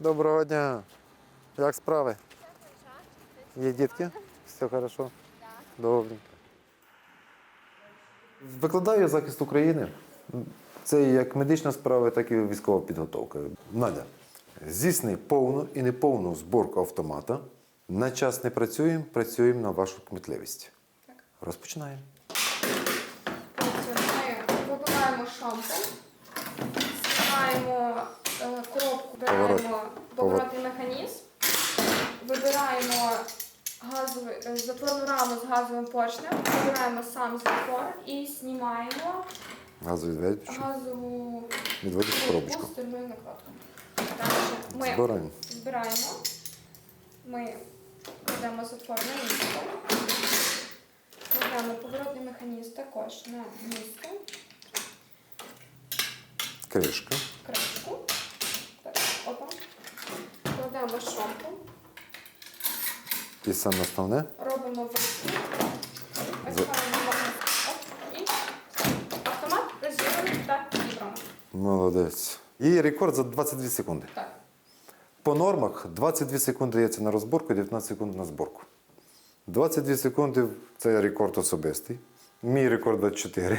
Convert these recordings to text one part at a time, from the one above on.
Доброго дня. Як справи? Є дітки? Все хорошо? Добре. Викладаю захист України. Це як медична справа, так і військова підготовка. Надя, здійсни повну і неповну зборку автомата. На час не працюємо, працюємо на вашу кмітливість. Так. Розпочинаємо. Ми вибираємо шампунь, знімаємо е, коробку, беремо поворотний механізм, вибираємо газовий, е, затворну раму з газовим поршнем, вибираємо сам затвор і знімаємо Газовідведучу. газову Відводиш коробочку. Далі ми Збираємо. збираємо, ми кладемо затвор на місце, кладемо поворотний механізм також на місце. Кришка. Кладемо шомпу, І саме основне. робимо. За- Висипаємо і автомат розірваний та зібрано. Молодець. І рекорд за 22 секунди. Так. По нормах 22 секунди дається на розборку, 19 секунд на зборку. 22 секунди це рекорд особистий. Мій рекорд 24.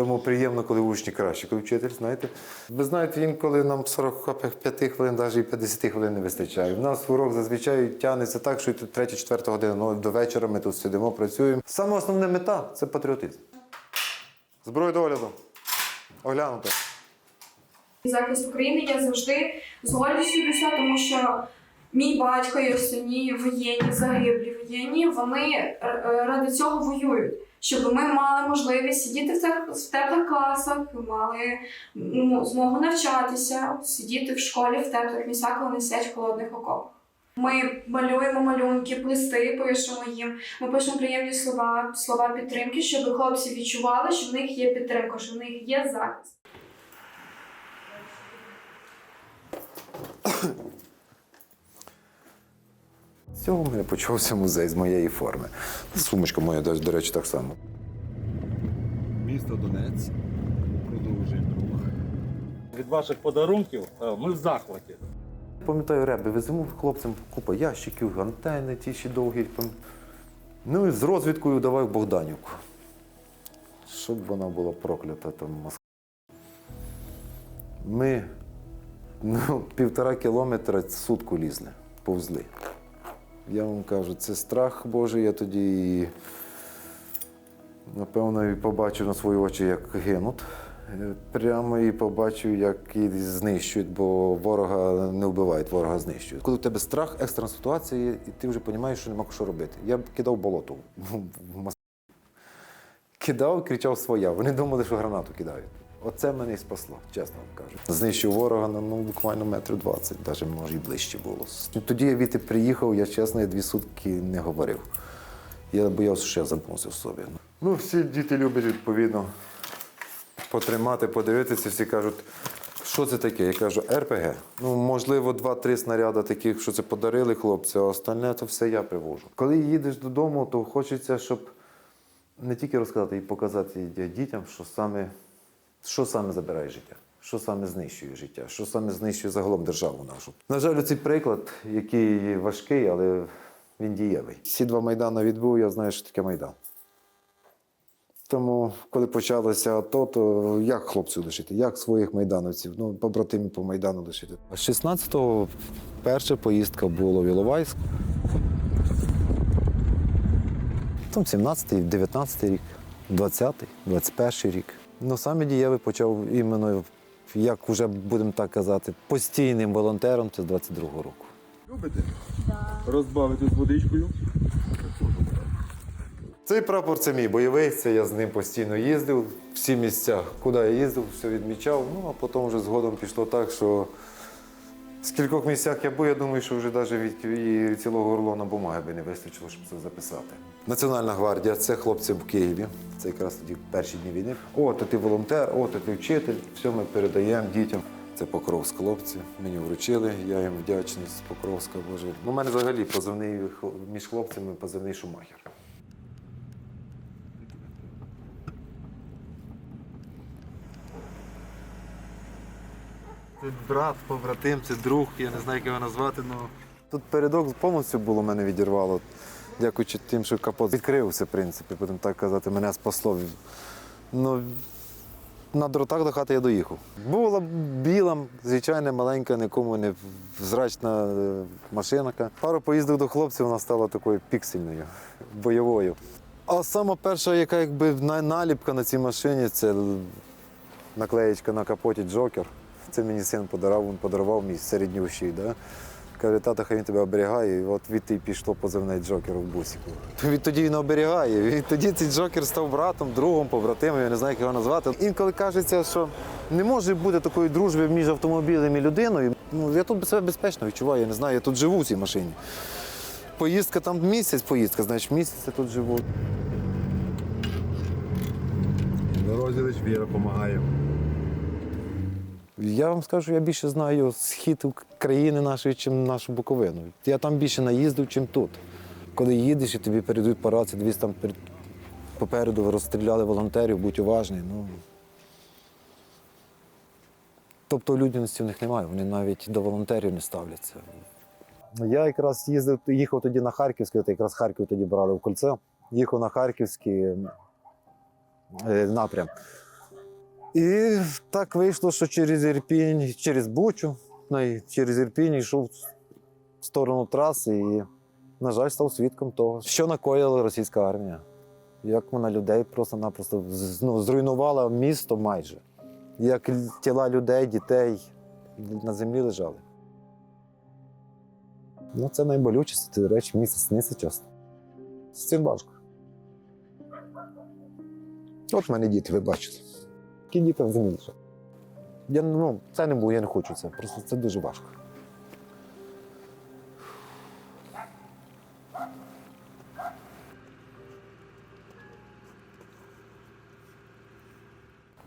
Тому приємно, коли учні краще, коли вчитель, знаєте. Ви знаєте, інколи нам 45 хвилин, навіть і 50 хвилин не вистачає. У нас урок зазвичай тягнеться так, що і тут 3-4 година ну, до вечора ми тут сидимо, працюємо. Саме основна мета це патріотизм. Зброю до огляду. Оглянути. захист України я завжди з гордістю цього, тому що мій батько і основні воєнні, загиблі воєнні, вони е, е, ради цього воюють. Щоб ми мали можливість сидіти в в теплих класах, мали ну, змогу навчатися, сидіти в школі в теплих місцях, коли не сидять в холодних окопах. Ми малюємо малюнки, плести, пишемо їм. Ми пишемо приємні слова, слова підтримки, щоб хлопці відчували, що в них є підтримка, що в них є захист. Цього в мене почався музей з моєї форми. Сумочка моя, до до речі, так само. Місто Донець. Продовжуємо. Від ваших подарунків е, ми в захваті. Пам'ятаю, реби, веземо хлопцям купа ящиків, антени, ті ще довгі. Ну і з розвідкою давай в Богданівку. Щоб вона була проклята там Москва. Ми ну, півтора кілометра сутку лізли, повзли. Я вам кажу, це страх Божий, я тоді напевно і побачив на свої очі, як гинуть. Е, Прямо і побачив, як їх знищують, бо ворога не вбивають, ворога знищують. Коли в тебе страх, екстрена ситуація, і ти вже розумієш, що нема що робити. Я б кидав болото в Москві. Кидав, кричав своя. Вони думали, що гранату кидають. Оце мене і спасло, чесно вам кажу. Знищив ворога на ну, буквально метр двадцять, навіть може і ближче було. Тоді я віти приїхав, я чесно, я дві сутки не говорив. Я боявся, що я замкнувся в собі. Ну, всі діти люблять відповідно потримати, подивитися. Всі кажуть, що це таке? Я кажу, РПГ. Ну, можливо, два-три снаряди таких, що це подарили хлопці, а остальне то все я привожу. Коли їдеш додому, то хочеться, щоб не тільки розказати і показати дітям, що саме, що саме забирає життя. Що саме знищує життя, що саме знищує загалом державу нашу. На жаль, цей приклад, який важкий, але він дієвий. Ці два майдани відбув, я знаю, що таке майдан. Тому, коли почалося АТО, то як хлопців лишити, як своїх майдановців, ну, побратимів по Майдану лишити. 16-го перша поїздка була в Іловайськ. Там 17-й, 19-й рік, 20-й, 21-й рік. Ну, саме дієвий почав іменно, як вже будемо так казати, постійним волонтером це з 22-го року. Любите? Розбавити з водичкою. Цей прапор це мій бойовий, це я з ним постійно їздив. Всі місця, куди я їздив, все відмічав. Ну а потім вже згодом пішло так, що з кількох місцях я був, я думаю, що вже навіть і цілого рулона бумаги би не вистачило, щоб це записати. Національна гвардія це хлопці в Києві. Це якраз тоді перші дні війни. О, то ти волонтер, о, то ти вчитель. Все ми передаємо дітям. Це Покровськ хлопці. Мені вручили, я їм вдячний з Покровська. Боже. Ну, у мене взагалі позивний між хлопцями позивний Шумахер. Брат, побратим, це друг, я не знаю, як його назвати. Ну... Тут передок повністю було мене відірвало. Дякуючи тим, що капот відкрився, в принципі, будемо так казати, мене спасло. Ну, на дротах до хати я доїхав. Була біла, звичайна, маленька, нікому не зрачна е, машинка. Пару поїздок до хлопців вона стала такою піксельною, бойовою. А сама перша, яка якби наліпка на цій машині, це наклеєчка на капоті Джокер. Це мені син подарував, він подарував мій середнющий. Да? Каже, тато, хай він тебе оберігає. І от відти пішло позивне Джокер в бусіку. Відтоді він оберігає. Відтоді цей Джокер став братом, другом, побратимом, я не знаю, як його назвати. Інколи кажеться, що не може бути такої дружби між автомобілем і людиною. Ну, я тут себе безпечно відчуваю, я не знаю, я тут живу в цій машині. Поїздка там місяць, поїздка, значить місяць я тут живу. Дорозі віра допомагає. Я вам скажу, я більше знаю схід країни нашої, ніж нашу Буковину. Я там більше наїздив, ніж тут. Коли їдеш і тобі передають по рації, дивись там попереду розстріляли волонтерів, будь уважний. Ну. Тобто людяності в них немає, вони навіть до волонтерів не ставляться. Я якраз їздив, їхав тоді на Харківський, от якраз Харків тоді брали в кольце. Їхав на Харківський е, напрям. І так вийшло, що через Ірпінь, через Бучу, ну, через Ірпінь йшов в сторону траси і, на жаль, став свідком того, що накоїла російська армія. Як вона людей просто-напросто ну, зруйнувала місто майже. Як тіла людей, дітей на землі лежали. Ну, це найболючіше, ці речі місце сниться часто. З цим важко. От мене діти, ви бачите. Які діти в землі. Я, ну, це не буду, я не хочу це. Просто це дуже важко.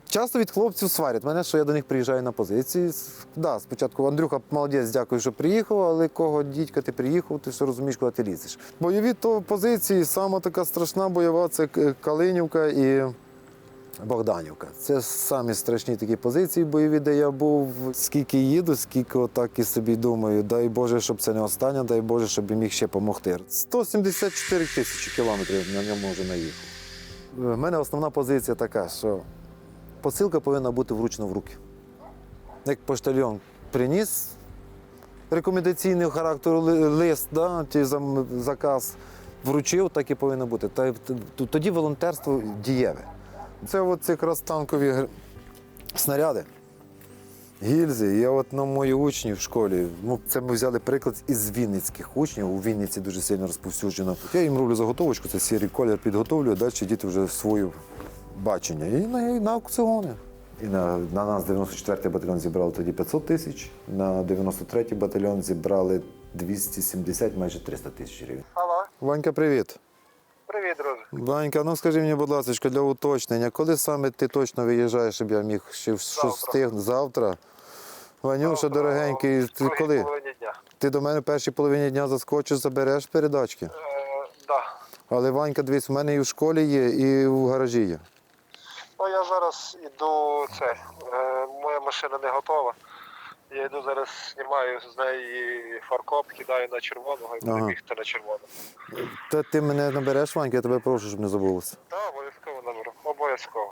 Часто від хлопців сварять мене, що я до них приїжджаю на позиції. Да, спочатку Андрюха, молодець, дякую, що приїхав, але кого дідька ти приїхав, ти що розумієш, куди ти лізеш. Бойові то позиції, сама така страшна бойова це Калинівка і Богданівка. Це самі страшні такі позиції бойові, де я був. Скільки їду, скільки отак і собі думаю, дай Боже, щоб це не останнє, дай Боже, щоб міг ще допомогти. 174 тисячі кілометрів на ньому вже наїхав. У мене основна позиція така, що посилка повинна бути вручно в руки. Як поштальйон приніс рекомендаційного характеру лист, да, чи заказ вручив, так і повинно бути. Тоді волонтерство дієве. Це от якраз танкові снаряди, гільзи. Я от на мої учні в школі, ну це ми взяли приклад із вінницьких учнів. У Вінниці дуже сильно розповсюджено. Я їм роблю заготовочку, це сірий колір підготовлю, далі діти вже свою бачення. І на, і на аукціони. І на, на нас 94-й батальйон зібрали тоді 500 тисяч, на 93-й батальйон зібрали 270, майже 300 тисяч гривень. Алло, Ванька, привіт. Привіт, друже. Ванька, ну скажи мені, будь ласка, для уточнення, коли саме ти точно виїжджаєш, щоб я міг ще Завтра. встигнути? Завтра? Ванюша, дорогенький, в ти коли? дня. Ти до мене в першій половині дня заскочиш, забереш передачки. Е, да. Але Ванька, дивись, у мене і в школі є, і в гаражі є. Ну я зараз іду це. Е, моя машина не готова. Я йду зараз, знімаю з неї фаркоп, кидаю на червоного і буду Ага. бігти на червону. Та ти мене набереш, Ванька, я тебе прошу, щоб не забулося. Так, обов'язково наберу. Обов'язково.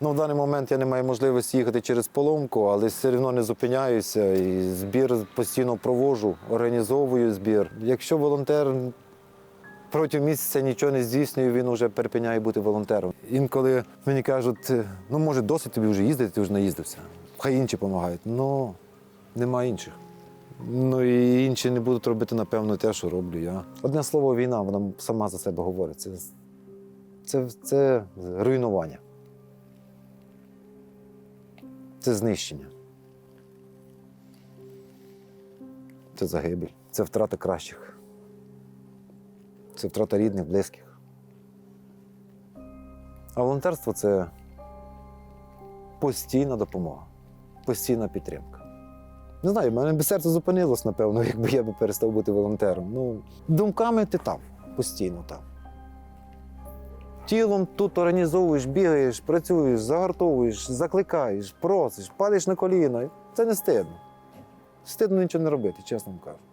Ну, в даний момент я не маю можливості їхати через поломку, але все одно не зупиняюся. І збір постійно провожу, організовую збір. Якщо волонтер протягом місяця нічого не здійснює, він вже перепиняє бути волонтером. Інколи мені кажуть, ну може досить тобі вже їздити, ти вже наїздився. Хай інші допомагають. Ну нема інших. Ну і інші не будуть робити, напевно, те, що роблю я. Одне слово, війна, вона сама за себе говорить. Це, це, це руйнування. Це знищення. Це загибель. Це втрата кращих. Це втрата рідних, близьких. А волонтерство це постійна допомога, постійна підтримка. Не знаю, в мене би серце зупинилось, напевно, якби я би перестав бути волонтером. Ну, думками ти там, постійно там. Тілом тут організовуєш, бігаєш, працюєш, загартовуєш, закликаєш, просиш, падаєш на коліна. Це не стидно. Стидно нічого не робити, чесно вам кажу.